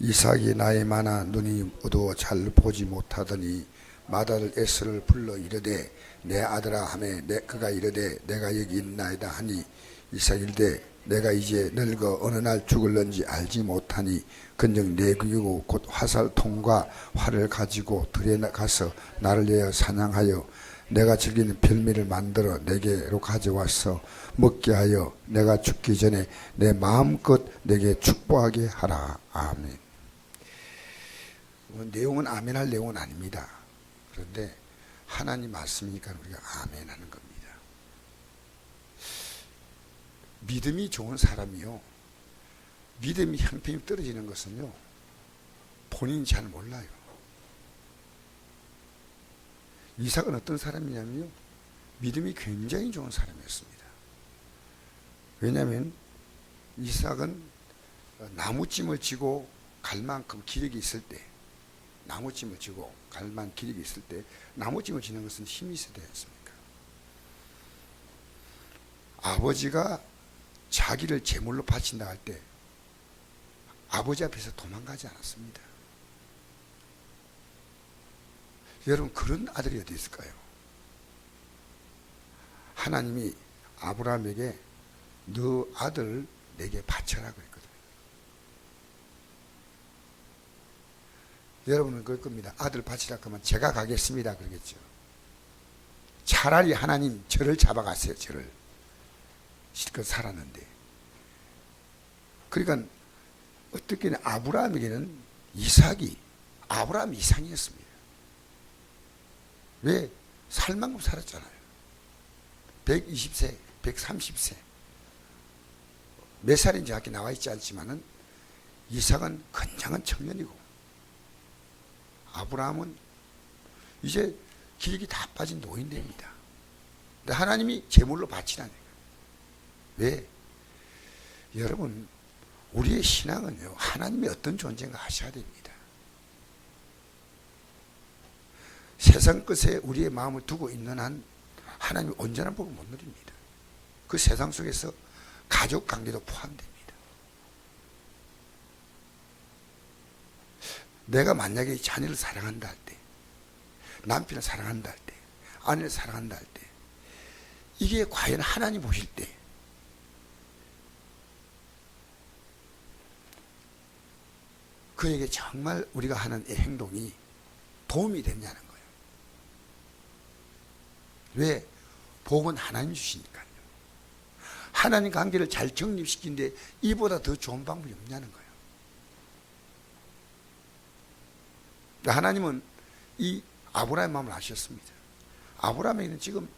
이삭이 나이 많아 눈이 어두워 잘 보지 못하더니 마다를 에스를 불러 이르되 내 아들아 하매 내 그가 이르되 내가 여기 있나이다 하니 이삭 이르되 내가 이제 늙어 어느 날 죽을런지 알지 못하니 근정 내 귀고 곧 화살통과 활을 가지고 들에 가서 나를 위하여 사냥하여 내가 즐기는 별미를 만들어 내게로 가져와서 먹게 하여 내가 죽기 전에 내 마음껏 내게 축복하게 하라. 아멘. 뭐 내용은 아멘 할 내용은 아닙니다. 그런데 하나님 말씀이니까 우리가 아멘 하는 겁니다. 믿음이 좋은 사람이요. 믿음이 형편이 떨어지는 것은요. 본인이 잘 몰라요. 이삭은 어떤 사람이냐면요. 믿음이 굉장히 좋은 사람이었습니다. 왜냐하면 이삭은 나무찜을 지고 갈 만큼 기력이 있을 때 나무찜을 지고 갈 만큼 기력이 있을 때 나무찜을 지는 것은 힘이 있어야 되지 않습니까? 아버지가 자기를 제물로 바친다 할 때 아버지 앞에서 도망가지 않았습니다. 여러분 그런 아들이 어디 있을까요? 하나님이 아브라함에게 너 아들 내게 바쳐라 그랬거든요. 여러분은 그럴 겁니다. 아들 바치라 그러면 제가 가겠습니다 그러겠죠. 차라리 하나님 저를 잡아갔어요. 저를 실컷 살았는데. 그러니까 어떻게 아브라함에게는 이삭이 아브라함 이상이었습니다. 왜? 살 만큼 살았잖아요. 120세, 130세. 몇 살인지 정확히 나와 있지 않지만은 이삭은 건장한 청년이고 아브라함은 이제 기력이 다 빠진 노인됩니다. 근데 하나님이 제물로 바치라니까. 왜? 여러분, 우리의 신앙은요, 하나님이 어떤 존재인가 아셔야 됩니다. 세상 끝에 우리의 마음을 두고 있는 한 하나님이 온전한 복을 못 누립니다. 그 세상 속에서 가족 관계도 포함됩니다. 내가 만약에 자녀를 사랑한다 할 때, 남편을 사랑한다 할 때, 아내를 사랑한다 할 때, 이게 과연 하나님 보실 때, 그에게 정말 우리가 하는 이 행동이 도움이 되냐는 거예요. 왜? 복은 하나님 주시니까요. 하나님 관계를 잘 정립시키는데 이보다 더 좋은 방법이 없냐는 거예요. 하나님은 이 아브라함의 마음을 아셨습니다. 아브라함에게는 지금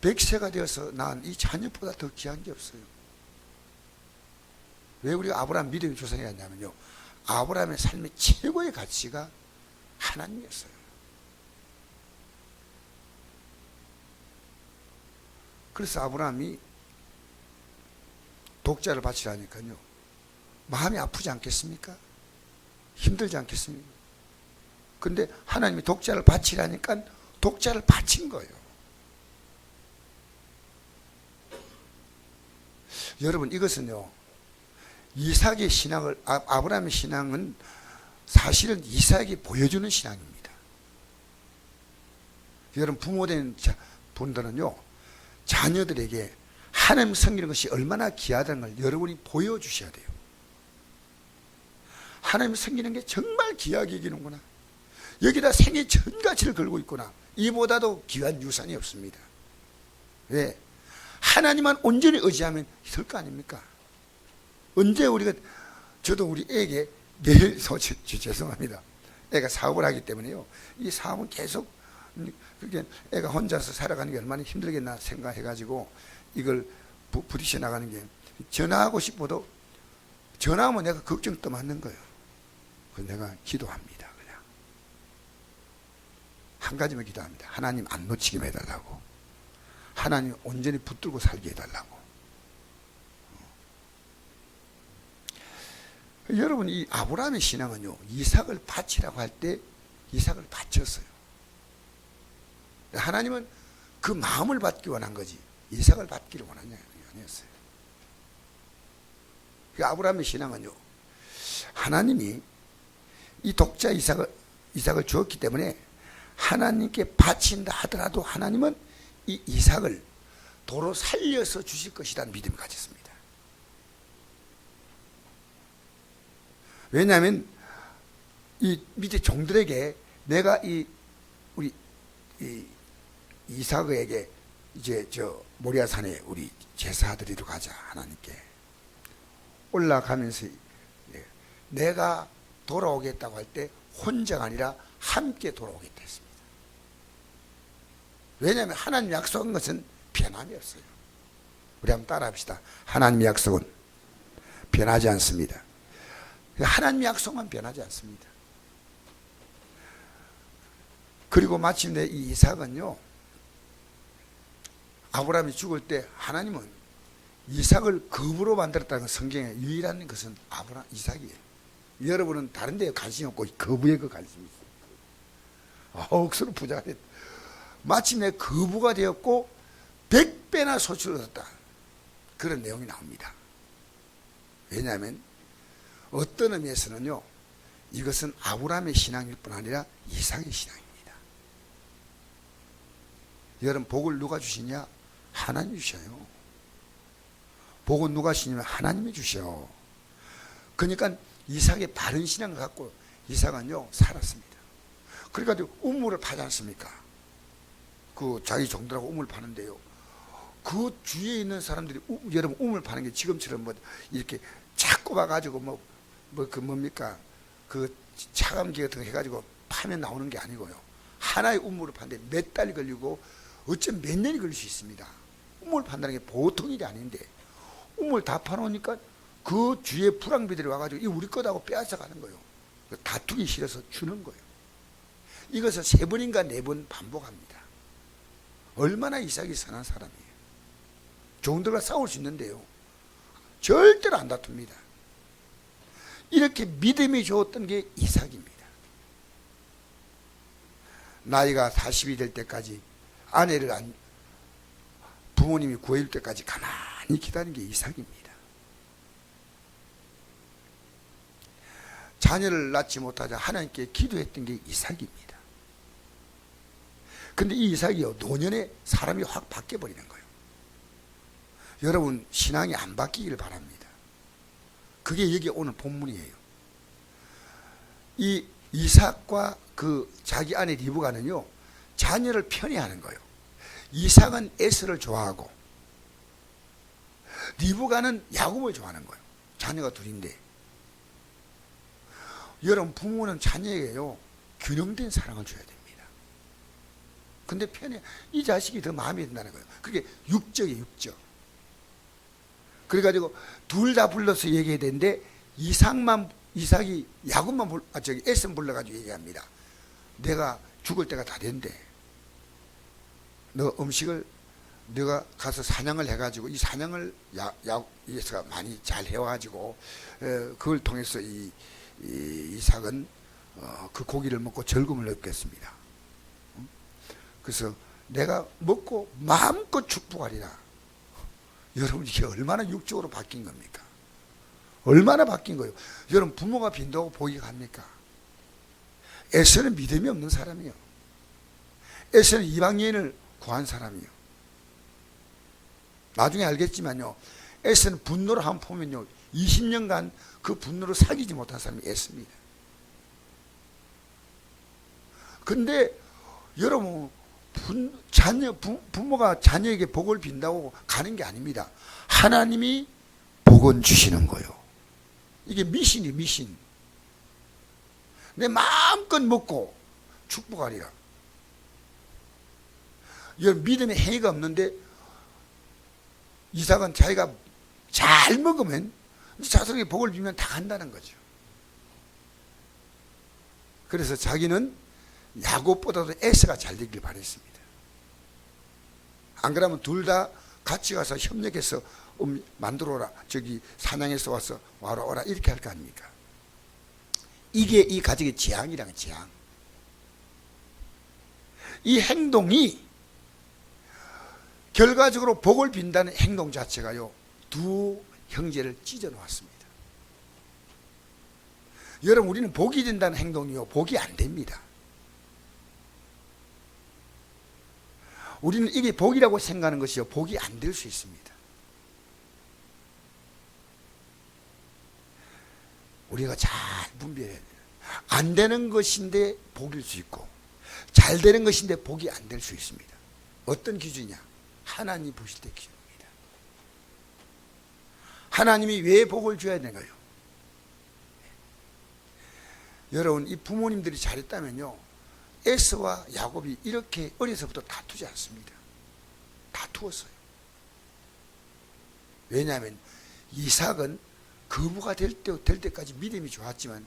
100세가 되어서 낳은 이 자녀보다 더 귀한 게 없어요. 왜 우리가 아브라함 믿음의 조상이 냐면요 아브라함의 삶의 최고의 가치가 하나님이었어요. 그래서 아브라함이 독자를 바치라니까요. 마음이 아프지 않겠습니까? 힘들지 않겠습니까? 근데 하나님이 독자를 바치라니까 독자를 바친 거예요. 여러분 이것은요. 이삭의 신앙을 아, 아브라함의 신앙은 사실은 이삭이 보여주는 신앙입니다. 여러분 부모된 분들은요. 자녀들에게 하나님 섬기는 것이 얼마나 귀하다는 걸 여러분이 보여주셔야 돼요. 하나님 섬기는 게 정말 귀하게 여기는구나. 여기다 생의 전 가치를 걸고 있구나. 이보다도 귀한 유산이 없습니다. 왜? 하나님만 온전히 의지하면 될거 아닙니까? 언제 우리가 저도 우리 애에게 소, 죄송합니다. 애가 사업을 하기 때문에요. 이 사업은 계속 그게 애가 혼자서 살아가는 게 얼마나 힘들겠나 생각해가지고 이걸 부, 부딪혀 나가는 게 전화하고 싶어도 전화하면 내가 걱정 또 맞는 거예요. 그래서 내가 기도합니다. 한 가지만 기도합니다. 하나님 안 놓치게 해달라고. 하나님 온전히 붙들고 살게 해달라고. 여러분 이 아브라함의 신앙은요 이삭을 바치라고 할 때 이삭을 바쳤어요. 하나님은 그 마음을 받기 원한 거지 이삭을 받기를 원하냐 아니었어요. 그 아브라함의 신앙은요 하나님이 이 독자 이삭을 이삭을 주었기 때문에 하나님께 바친다 하더라도 하나님은 이 이삭을 도로 살려서 주실 것이라는 믿음을 가졌습니다. 왜냐하면 이 밑에 종들에게 내가 이 우리 이 이삭에게 이제 저 모리아산에 우리 제사드리러 가자 하나님께 올라가면서 예, 내가 돌아오겠다고 할 때 혼자가 아니라 함께 돌아오겠다 했습니다. 왜냐하면 하나님 약속한 것은 변함이 없어요. 우리 한번 따라합시다. 하나님 약속은 변하지 않습니다. 하나님 약속만 변하지 않습니다. 그리고 마침내 이 이삭은요, 아브라함이 죽을 때 하나님은 이삭을 겁으로 만들었다는 성경에 유일한 것은 아브라 이삭이에요. 여러분은 다른 데에 관심이 없고 거부에 그 관심이 있어요. 아, 억수로 부자가 됐다. 마침내 거부가 되었고 백배나 소출을 얻었다. 그런 내용이 나옵니다. 왜냐하면 어떤 의미에서는요, 이것은 아브라함의 신앙일 뿐 아니라 이삭의 신앙입니다. 여러분, 복을 누가 주시냐? 하나님이 주셔요. 복은 누가 주시냐면 하나님이 주셔. 그러니까 이삭의 바른 신앙을 갖고 이삭은요, 살았습니다. 그러니까 우물을 파지 않습니까? 그 자기 종들하고 우물 파는데요. 그 주위에 있는 사람들이 우, 여러분 우물 파는 게 지금처럼 뭐 이렇게 착 꼽아가지고 뭐 뭐 그 뭡니까 그 차감기 같은 거 해가지고 파면 나오는 게 아니고요. 하나의 우물을 파는데 몇 달이 걸리고 어쩜 몇 년이 걸릴 수 있습니다. 우물 판다는 게 보통 일이 아닌데 우물 다 파놓으니까 그 주위에 불황비들이 와가지고 이 우리 거다고 빼앗아 가는 거예요. 다투기 싫어서 주는 거예요. 이것을 세 번인가 네 번 반복합니다. 얼마나 이삭이 선한 사람이에요. 종들과 싸울 수 있는데요. 절대로 안 다툽니다. 이렇게 믿음이 좋았던 게 이삭입니다. 나이가 40이 될 때까지 아내를 안, 부모님이 구해줄 때까지 가만히 기다린 게 이삭입니다. 자녀를 낳지 못하자 하나님께 기도했던 게 이삭입니다. 근데 이 이삭이요, 노년에 사람이 확 바뀌어버리는 거예요. 여러분, 신앙이 안 바뀌기를 바랍니다. 그게 여기 오늘 본문이에요. 이 이삭과 그 자기 아내 리브가는요, 자녀를 편애하는 거예요. 이삭은 에스를 좋아하고, 리브가는 야곱을 좋아하는 거예요. 자녀가 둘인데. 여러분, 부모는 자녀에게요, 균형된 사랑을 줘야 됩니다. 근데 편해. 이 자식이 더 마음에 든다는 거예요. 그게 육적이에요, 육적. 그래가지고 둘 다 불러서 얘기해야 되는데 이삭만 이삭이 야곱만 불, 아 저기 에스 불러가지고 얘기합니다. 내가 죽을 때가 다 된대. 너 음식을 너가 가서 사냥을 해가지고 이 사냥을 야, 야, 예수가 많이 잘 해와가지고 에, 그걸 통해서 이, 이 이삭은 어, 그 고기를 먹고 즐거움을 얻겠습니다. 음? 그래서 내가 먹고 마음껏 축복하리라. 여러분 이게 얼마나 육적으로 바뀐 겁니까? 얼마나 바뀐 거예요? 여러분 부모가 빈다고 복이 갑니까? 에서는 믿음이 없는 사람이요. 에서는 이방 여인을 구한 사람이요. 나중에 알겠지만요. 에서는 분노를 한번 보면요. 20년간 그 분노를 사귀지 못한 사람이 에스입니다. 근데 여러분 분, 자녀 부, 부모가 자녀에게 복을 빈다고 가는 게 아닙니다. 하나님이 복은 주시는 거요. 이게 미신이 미신. 내 마음껏 먹고 축복하리라. 여러분 믿음의 행위가 없는데 이삭은 자기가 잘 먹으면 자손에게 복을 빌면 다 간다는 거죠. 그래서 자기는 야곱보다도 에스가 잘 되길 바랬습니다. 안 그러면 둘 다 같이 가서 협력해서 음, 만들어 오라. 저기 사냥해서 와서 와라 오라 이렇게 할 거 아닙니까? 이게 이 가족의 재앙이랑 재앙. 이 행동이 결과적으로 복을 빈다는 행동 자체가요 두 형제를 찢어 놓았습니다. 여러분 우리는 복이 된다는 행동이요 복이 안 됩니다. 우리는 이게 복이라고 생각하는 것이요 복이 안 될 수 있습니다. 우리가 잘 분별해야 돼요. 안 되는 것인데 복일 수 있고 잘 되는 것인데 복이 안 될 수 있습니다. 어떤 기준이냐? 하나님 보실 때 기준입니다. 하나님이 왜 복을 줘야 되는가요? 여러분 이 부모님들이 잘했다면요 에스와 야곱이 이렇게 어려서부터 다투지 않습니다. 다투었어요. 왜냐하면 이삭은 거부가 될, 때, 될 때까지 믿음이 좋았지만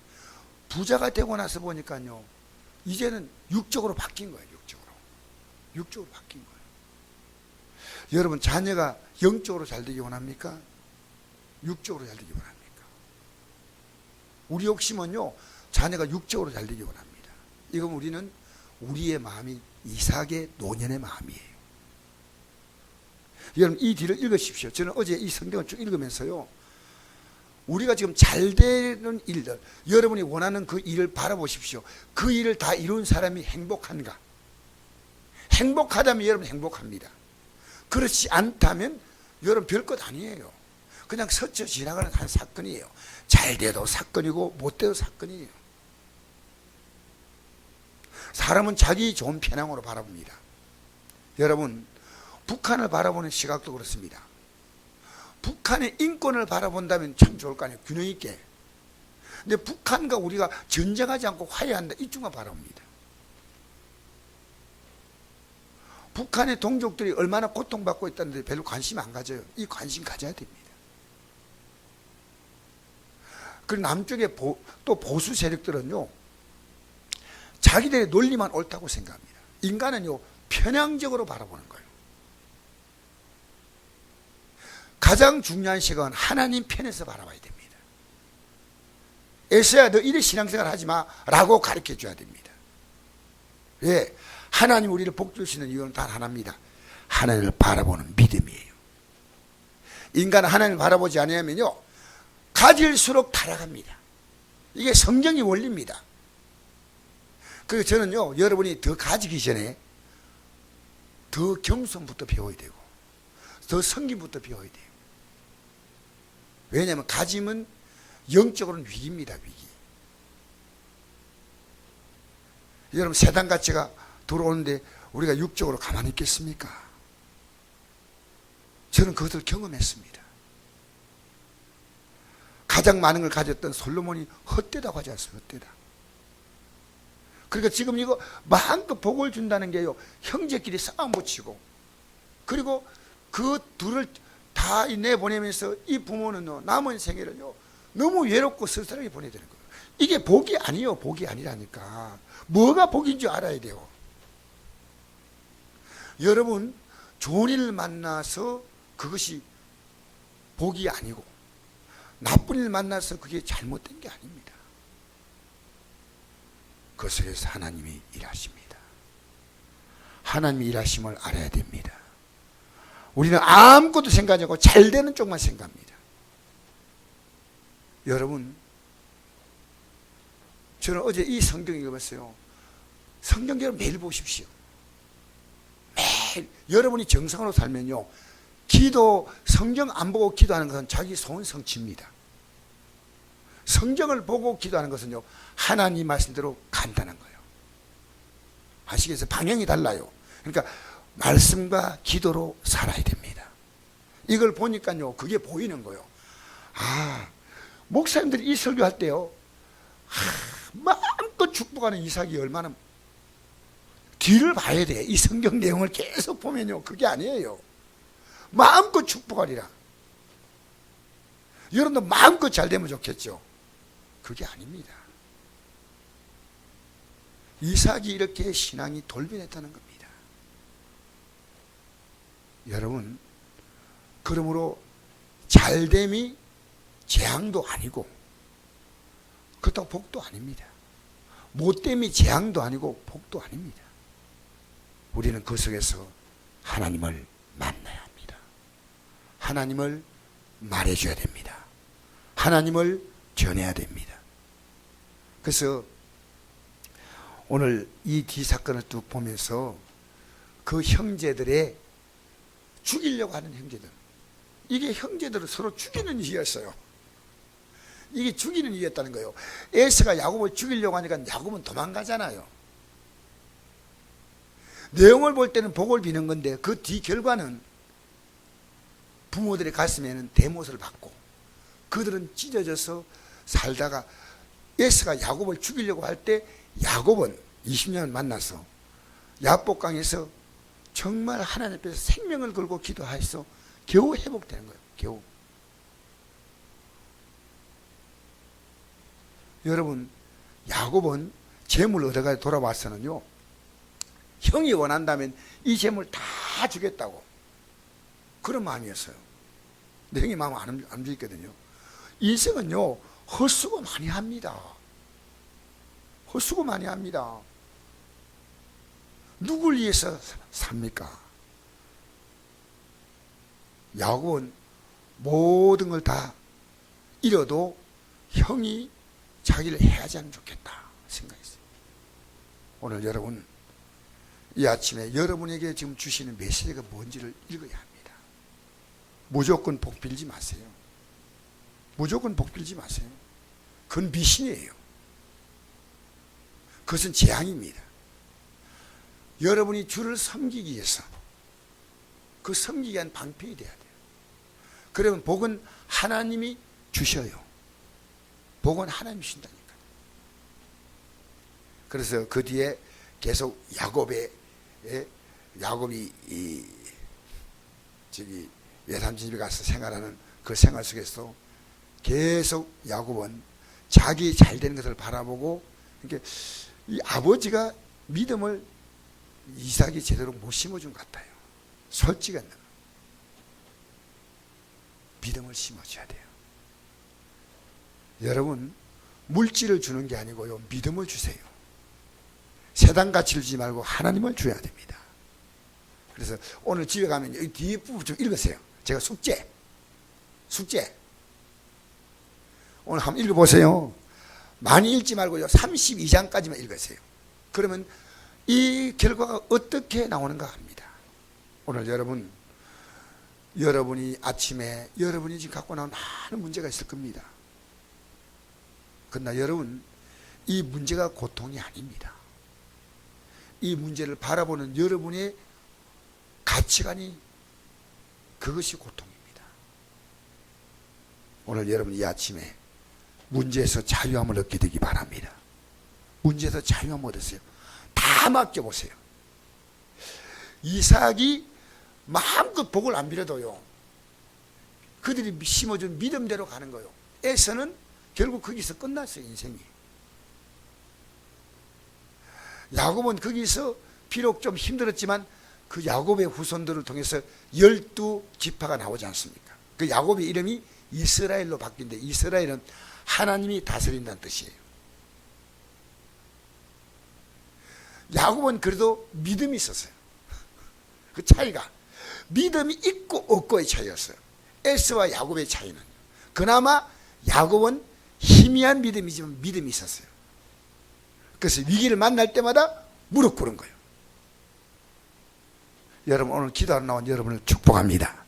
부자가 되고 나서 보니까요 이제는 육적으로 바뀐 거예요. 육적으로 육적으로 바뀐 거예요. 여러분 자녀가 영적으로 잘 되기 원합니까? 육적으로 잘 되기 원합니까? 우리 욕심은요 자녀가 육적으로 잘 되기 원합니다. 이건 우리는 우리의 마음이 이삭의 노년의 마음이에요. 여러분 이 뒤를 읽으십시오. 저는 어제 이 성경을 쭉 읽으면서요. 우리가 지금 잘 되는 일들, 여러분이 원하는 그 일을 바라보십시오. 그 일을 다 이룬 사람이 행복한가? 행복하다면 여러분 행복합니다. 그렇지 않다면 여러분 별것 아니에요. 그냥 스쳐 지나가는 한 사건이에요. 잘 돼도 사건이고 못 돼도 사건이에요. 사람은 자기 좋은 편향으로 바라봅니다. 여러분, 북한을 바라보는 시각도 그렇습니다. 북한의 인권을 바라본다면 참 좋을 거 아니에요. 균형 있게. 근데 북한과 우리가 전쟁하지 않고 화해한다. 이쪽만 바라봅니다. 북한의 동족들이 얼마나 고통받고 있다는데 별로 관심 안 가져요. 이 관심 가져야 됩니다. 그리고 남쪽의 보, 또 보수 세력들은요, 자기들의 논리만 옳다고 생각합니다. 인간은요, 편향적으로 바라보는 거예요. 가장 중요한 시각은 하나님 편에서 바라봐야 됩니다. 에서야 너 이래 신앙생활 하지 마 라고 가르쳐 줘야 됩니다. 왜? 하나님 우리를 복주시는 이유는 단 하나입니다. 하나님을 바라보는 믿음이에요. 인간은 하나님을 바라보지 않으면요 가질수록 타락합니다. 이게 성경의 원리입니다. 그래서 저는요 여러분이 더 가지기 전에 더 겸손부터 배워야 되고 더 성김부터 배워야 돼요. 왜냐하면 가짐은 영적으로는 위기입니다. 위기. 여러분 세상 가치가 들어오는데 우리가 육적으로 가만히 있겠습니까? 저는 그것을 경험했습니다. 가장 많은 걸 가졌던 솔로몬이 헛되다고 하지 않습니까? 헛되다. 그러니까 지금 이거 마음껏 복을 준다는 게요. 형제끼리 싸움 붙이고 그리고 그 둘을 다 내보내면서 이 부모는요, 남은 생애를요, 너무 외롭고 쓸쓸하게 보내야 되는 거예요. 이게 복이 아니에요. 복이 아니라니까. 뭐가 복인 줄 알아야 돼요. 여러분, 좋은 일을 만나서 그것이 복이 아니고, 나쁜 일 만나서 그게 잘못된 게 아닙니다. 그 속에서 하나님이 일하십니다. 하나님이 일하심을 알아야 됩니다. 우리는 아무것도 생각하지 않고 잘 되는 쪽만 생각합니다. 여러분, 저는 어제 이 성경 읽어봤어요. 성경 여러분 매일 보십시오. 매일 여러분이 정상으로 살면요. 기도, 성경 안 보고 기도하는 것은 자기 소원 성취입니다. 성경을 보고 기도하는 것은요. 하나님 말씀대로 간단한 거예요. 아시겠어요? 방향이 달라요. 그러니까 말씀과 기도로 살아야 됩니다. 이걸 보니까요, 그게 보이는 거예요. 아, 목사님들이 이 설교할 때요, 아, 마음껏 축복하는 이삭이 얼마나 뒤를 봐야 돼. 이 성경 내용을 계속 보면요, 그게 아니에요. 마음껏 축복하리라. 여러분도 마음껏 잘 되면 좋겠죠. 그게 아닙니다. 이삭이 이렇게 신앙이 돌변했다는 겁니다. 여러분, 그러므로 잘됨이 재앙도 아니고, 그렇다고 복도 아닙니다. 못됨이 재앙도 아니고, 복도 아닙니다. 우리는 그 속에서 하나님을 만나야 합니다. 하나님을 말해줘야 됩니다. 하나님을 전해야 됩니다. 그래서 오늘 이 뒤 사건을 쭉 보면서 그 형제들의 죽이려고 하는 형제들 이게 형제들을 서로 죽이는 일이었어요. 이게 죽이는 일이었다는 거예요. 에스가 야곱을 죽이려고 하니까 야곱은 도망가잖아요. 내용을 볼 때는 복을 비는 건데 그 뒤 결과는 부모들의 가슴에는 대못을 받고 그들은 찢어져서 살다가 에스가 야곱을 죽이려고 할 때 야곱은 20년 만나서 야복강에서 정말 하나님 앞에서 생명을 걸고 기도하여서 겨우 회복되는 거예요. 겨우. 여러분 야곱은 재물 얻어가 돌아와서는요. 형이 원한다면 이 재물 다 주겠다고 그런 마음이었어요. 근데 형이 마음 안, 안 주겠거든요. 인생은요 헛수고 많이 합니다. 헛수고 많이 합니다. 누굴 위해서 삽니까? 야곱은 모든 걸 다 잃어도 형이 자기를 해하지 않으면 좋겠다 생각했어요. 오늘 여러분 이 아침에 여러분에게 지금 주시는 메시지가 뭔지를 읽어야 합니다. 무조건 복 빌지 마세요. 무조건 복 빌지 마세요. 그건 미신이에요. 그것은 재앙입니다. 여러분이 주를 섬기기 위해서 그 섬기기 위한 방편이 돼야 돼요. 그러면 복은 하나님이 주셔요. 복은 하나님이 주신다니까. 그래서 그 뒤에 계속 야곱의 예? 야곱이 이 저기 외삼촌 집에 가서 생활하는 그 생활 속에서 계속 야곱은 자기 잘 되는 것을 바라보고 이렇게 이 아버지가 믿음을 이삭이 제대로 못 심어준 것 같아요. 솔직한 믿음을 심어줘야 돼요. 여러분 물질을 주는 게 아니고요 믿음을 주세요. 세상 가치를 주지 말고 하나님을 줘야 됩니다. 그래서 오늘 집에 가면 여기 뒤에 부분 좀 읽으세요. 제가 숙제, 숙제. 오늘 한번 읽어보세요. 많이 읽지 말고요. 32장까지만 읽으세요. 그러면 이 결과가 어떻게 나오는가 합니다. 오늘 여러분, 여러분이 아침에 여러분이 지금 갖고 나온 많은 문제가 있을 겁니다. 그러나 여러분, 이 문제가 고통이 아닙니다. 이 문제를 바라보는 여러분의 가치관이 그것이 고통입니다. 오늘 여러분 이 아침에 문제에서 자유함을 얻게 되기 바랍니다. 문제에서 자유함 얻으세요. 다 맡겨보세요. 이삭이 마음껏 복을 안 빌어도요. 그들이 심어준 믿음대로 가는 거요. 에서는 결국 거기서 끝났어요, 인생이. 야곱은 거기서 비록 좀 힘들었지만 그 야곱의 후손들을 통해서 열두 지파가 나오지 않습니까? 그 야곱의 이름이 이스라엘로 바뀐데 이스라엘은 하나님이 다스린다는 뜻이에요. 야곱은 그래도 믿음이 있었어요. 그 차이가 믿음이 있고 없고의 차이였어요. 에스와 야곱의 차이는 그나마 야곱은 희미한 믿음이지만 믿음이 있었어요. 그래서 위기를 만날 때마다 무릎 꿇은 거예요. 여러분 오늘 기도하러 나온 여러분을 축복합니다.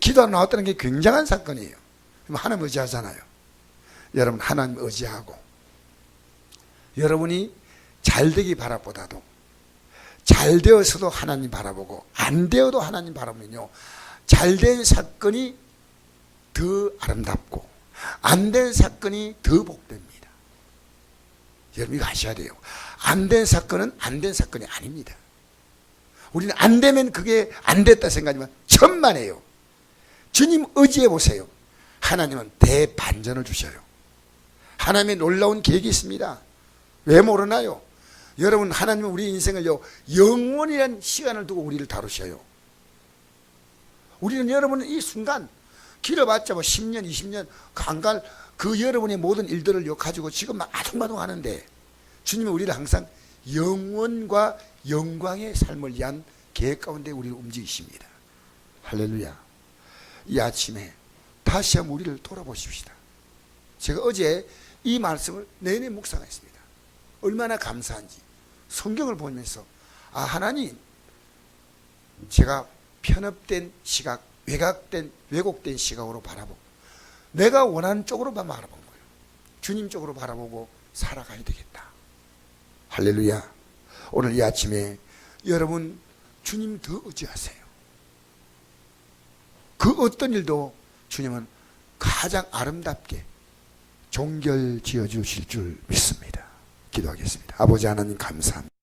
기도하러 나왔다는 게 굉장한 사건이에요. 하나님 의지하잖아요. 여러분 하나님 의지하고 여러분이 잘 되기 바라보다도 잘 되어서도 하나님 바라보고 안 되어도 하나님 바라보면요 잘 된 사건이 더 아름답고 안 된 사건이 더 복됩니다. 여러분 이거 아셔야 돼요. 안 된 사건은 안 된 사건이 아닙니다. 우리는 안 되면 그게 안 됐다 생각하지만 천만에요. 주님 의지해 보세요. 하나님은 대반전을 주셔요. 하나님의 놀라운 계획이 있습니다. 왜 모르나요? 여러분 하나님은 우리 인생을요 영원이라는 시간을 두고 우리를 다루셔요. 우리는 여러분은 이 순간 길어봤자 뭐 10년, 20년 간갈 그 여러분의 모든 일들을 요 가지고 지금 막 아둥바둥 하는데 주님은 우리를 항상 영원과 영광의 삶을 위한 계획 가운데 우리를 움직이십니다. 할렐루야. 이 아침에 다시 한번 우리를 돌아보십시다. 제가 어제 이 말씀을 내내 묵상했습니다. 얼마나 감사한지 성경을 보면서 아 하나님 제가 편협된 시각, 왜곡된 왜곡된 시각으로 바라보고 내가 원하는 쪽으로만 바라본 거예요. 주님 쪽으로 바라보고 살아가야 되겠다. 할렐루야. 오늘 이 아침에 여러분 주님 더 의지하세요. 그 어떤 일도 주님은 가장 아름답게 종결 지어 주실 줄 믿습니다. 기도하겠습니다. 아버지 하나님 감사합니다.